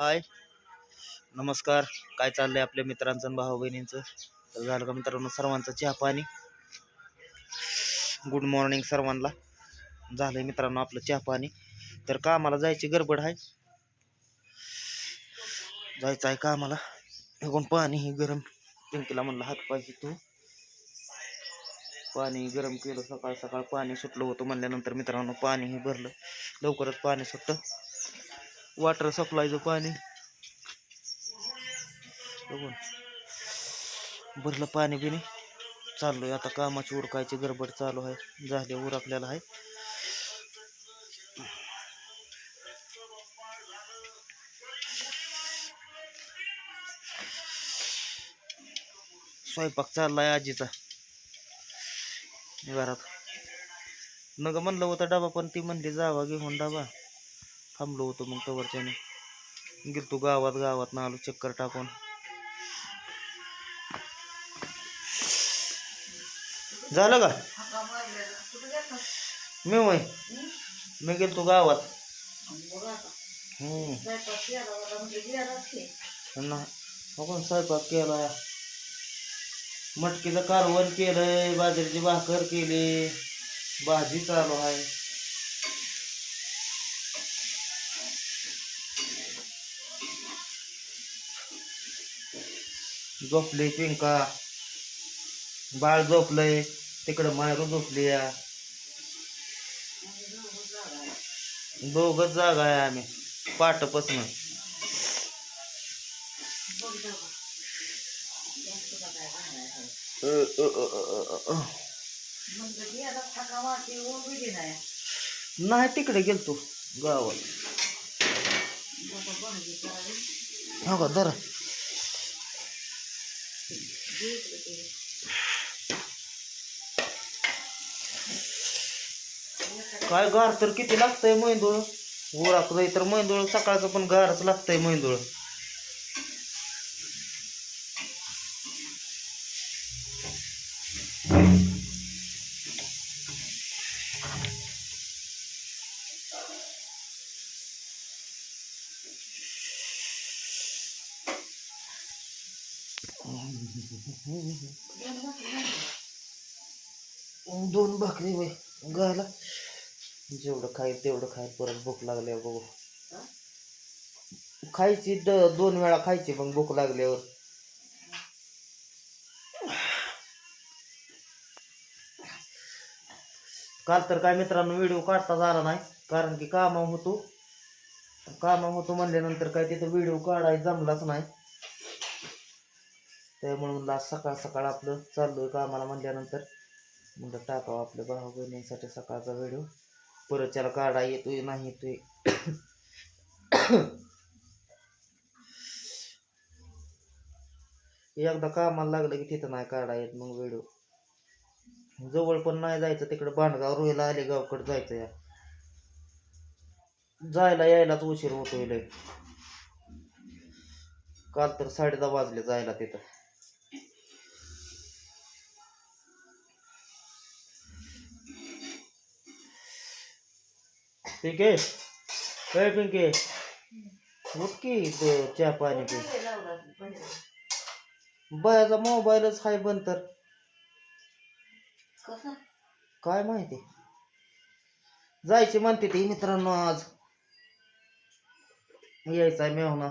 हाय. नमस्कार. काय चाललं आहे आपल्या मित्रांचं आणि भाऊ बहिणींचं? तर झालं का मित्रांनो सर्वांचं चहा पाणी? गुड मॉर्निंग सर्वांना. झालंय मित्रांनो आपलं चहा पाणी. तर कामाला जायची गडबड आहे? जायचं आहे कामाला बघून पाणी ही गरम पिंकीला म्हणलं हात पाहिजे तू. पाणी गरम केलं सकाळ सकाळ पाणी सुटलं होतं म्हणल्यानंतर मित्रांनो पाणीही भरलं. लवकरच पाणी सुटतं. वॉटर सप्लायचं पाणी. बघून. भरलं पाणी बिणी. चाललोय आता कामाची उरकायची गडबड चालू आहे. झाले आपल्याला आहे. स्वयंपाक चाललाय आजीचा. घरात. नग म्हणलं होतं डबा पण ती म्हणली जावा घेऊन डबा. थांबलो होतो मग तवरच्याने गेलतो गावात गावात ना आलो चक्कर टाकून. झालं का? मी वय मी गेलतो गावात. आपण ना स्वयंपाक केला मटकीचं कारवण केलंय बाजरीची भाकर केली भाजी चालू आहे. झोपले पिंका बाळ झोपलंय. तिकडं मायरू झोपली या दोघच जागा आहे आम्ही. पाठपासून नाही तिकडे गेलतो गावात. हा का जरा काय गार तर किती लागतंय मैंदूळ? उराकलंय तर मैंदूळ सकाळचं पण गारच लागतंय मैंदूळ. दोन भाकरी वय गाला जेवढं खाय तेवढं खाय परत भूक लागल्यावर बघू. खायची द दोन वेळा खायची मग भूक लागल्यावर. काल तर काय मित्रांनो व्हिडिओ काढता झाला नाही. कारण की कामा होतो. कामा होतो म्हणल्यानंतर काय तिथं व्हिडिओ काढायला जमलाच नाही. त्यामुळे म्हणलं आज सकाळ सकाळ आपलं चाललो आहे कामाला म्हणल्यानंतर. म्हणलं टाकावं आपल्या भाऊ बहिणींसाठी सकाळचा व्हिडिओ परत त्याला काढा येतोय नाही येतोय. एकदा कामाला लागलं की तिथं नाही काढा येत मग व्हिडिओ जवळ पण नाही जायचं तिकडे बांडगाव रोहिला आले गावकडे जायचं या. जायला यायलाच उशीर होतोय लय. काल तर साडे दहा वाजले जायला तिथं. पिंके काय पिंके? उठ की इथं चहा पाणी पी. बयाचा मोबाईलच हाय बंद तर. काय माहिती? जायचे म्हणते ते मित्रांनो आज. यायचं आहे मेहना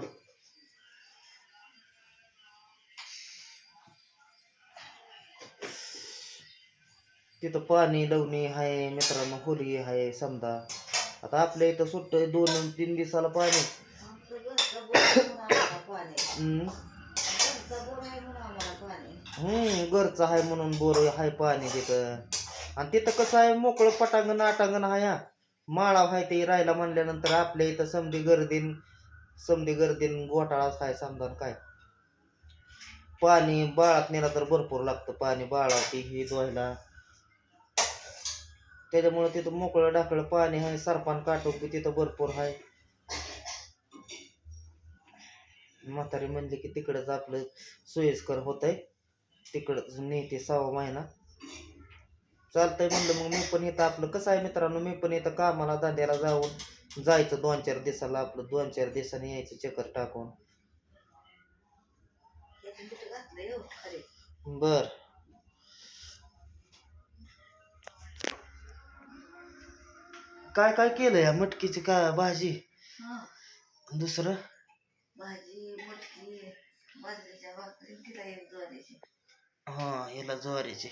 तिथं पाणी लवणी आहे मित्रांनो होली आहे समजा. आता आपल्या इथं सुटतोय दोन तीन दिवसाला पाणी हम्म. घरचं आहे म्हणून बोर आहे पाणी तिथं. आणि तिथं कसं आहे मोकळं पटांगण आटांगण आहे हा. माळा आहे ते राहायला म्हणल्यानंतर आपल्या इथं समधी गर्दीन समधी गर्दीन घोटाळाच आहे समजा काय. पाणी बाळात नेला तर भरपूर लागतं पाणी बाळात ही धुवायला. त्याच्यामुळे तिथं मोकळं ढाकळं पाणी आहे सरपान काटो की तिथं भरपूर आहे. म्हातारी म्हणली की तिकडंच आपलं सोयीस्कर होत आहे तिकडंच नेते सहा महिना. चालतंय म्हणलं मग मी पण इथं आपलं कसं आहे मित्रांनो मी पण इथं कामाला धंद्याला जाऊन जायचं दोन चार दिवसाला आपलं दोन चार दिवसांनी यायचं चक्कर टाकून. बर. काय काय केलं या मटकीची काय भाजी? दुसरं? भाजी मटकी बाजरीच्या भाकरी तिला एक ज्वारीची. हा याला ज्वारीची.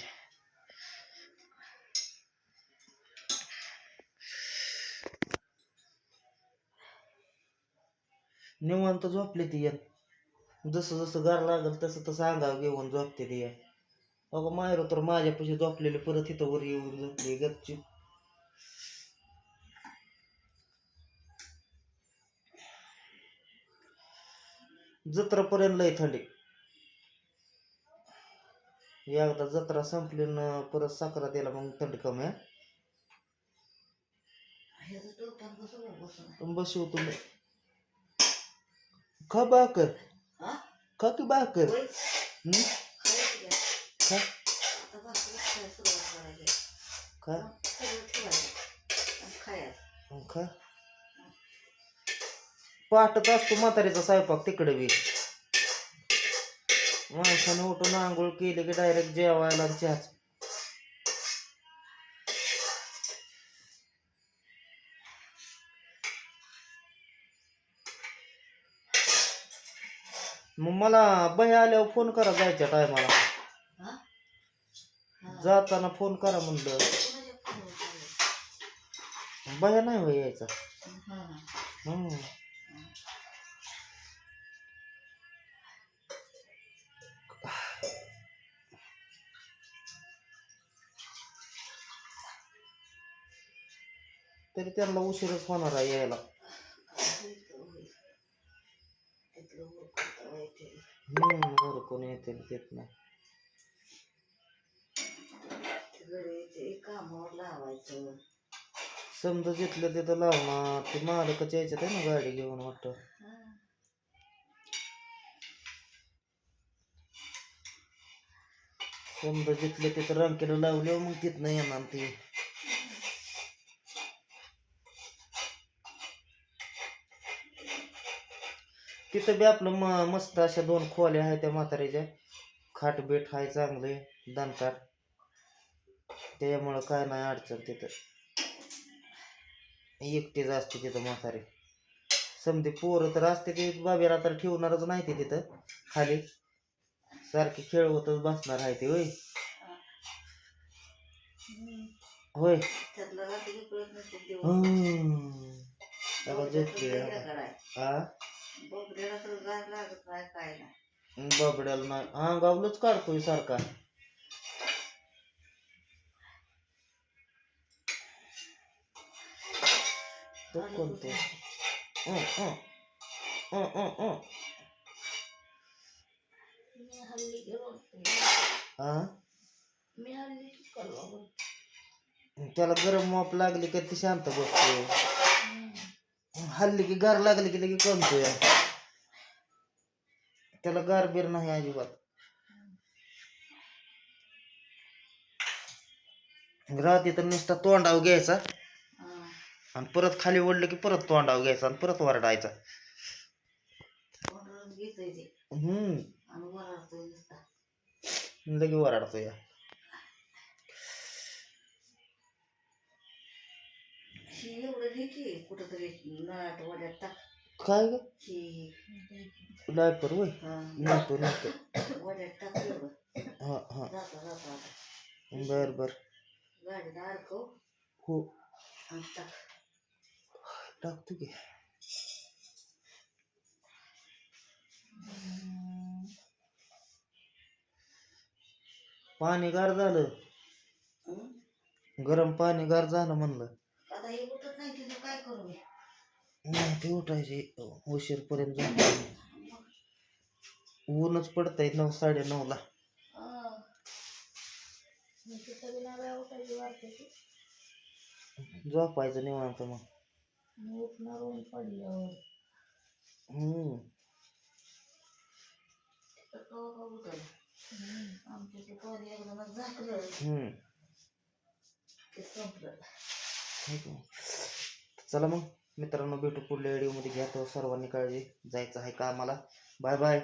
निवांत झोपले ती या जसं जसं गार लागल तसं तसं अंगावर घेऊन झोपते ती या अगं मायरो तर माझ्यापाशी झोपलेली परत इथं वर येऊन झोपली गपची जत्रापर्यंत लय थंडी. एकदा जत्रा संपली न परत साखरा दिला मग थंडी कमी आहे. बसू तुम्ही खा भाकर. हा? खा की भाकर. होय. हम्म? खायचं काय? खा. खा. पाठत असतो म्हातारीचा स्वयंपाक तिकडे बी. माणसाने उठून आंघोळ केली की डायरेक्ट जेवायला चहाच. मग मला बह्या आल्यावर फोन करा जायच्या टायमाला. जाताना फोन करा म्हणलं? बह्या नाही यायचा. हम्म. तरी त्यांना उशीरच होणार आहे यायला. होईल, कोण येते देत नाही. समजा जिथलं तिथं लावणार ते मालकच यायच्यात आहे ना गाडी घेऊन वाटतं. समजा जिथलं तिथं रंकेला लावले मग तिथनं येणार ते. तिथं बी आपलं म मस्त अशा दोन खोल्या आहेत त्या म्हातारीच्या. खाट बेट आहे चांगले दणकाट त्याच्यामुळं काय नाही अडचण तिथं. एकटीच असते तिथं म्हातारी. समधी पोरं तर असते ते बाबेला तर ठेवणारच नाही ते तिथं. खाली. सारखे खेळवतच बसणार आहे ते होय. होय. रात्री झोपली हा बोकड्याला तर गार लागत नाही काय नाही बाबड्याला नाही. अंगावलंच काढतोय सारखा. तो कोणतो? अं, अं. अं, अं, अं. मी हल्ली गेलो हा मी हल्ली कलवा त्याला गरम माप लागली की ती शांत बसतो. हल्ली की गार लागली की लगे कोणतोय त्याला गार बीर नाही अजिबात. रात्री तर नुसता तोंडाव घ्यायचा. आणि परत खाली ओढलं की परत तोंडाव घ्यायचा आणि परत वरडायचा. हम्म. लगे वराडतो या ही एवढं घे की कुठंतरी नळात वड्यात टाक काय ग ही डायपर वय हा. नेतो नेतो वड्यात टाक एवढं हा हा जाता जाता आता बर बर गाडीला अडकव हो आणि टाक टाकतो की पाणी गार झालं हं? गरम पाणी गार झालं म्हणलं आता हे उठत नाही तिथं काय करू मी नाही ते उठायचे उशीर पर्यंत झोपायचे. ऊनच पडतंय नऊ साडे नऊ ला हा. झोपायचं निवांत मग मी उठणार ऊन पडल्यावर हम्म तर कवा का उठल आमच्या ते पाणी एकदमच झाकलं हम्म ते संपलं ठीक आहे. चला मग मित्रांनो भेटू पुढल्या व्हिडिओमध्ये घ्या तो सर्वांनी काळजी. जायचं आहे का आम्हाला बाय बाय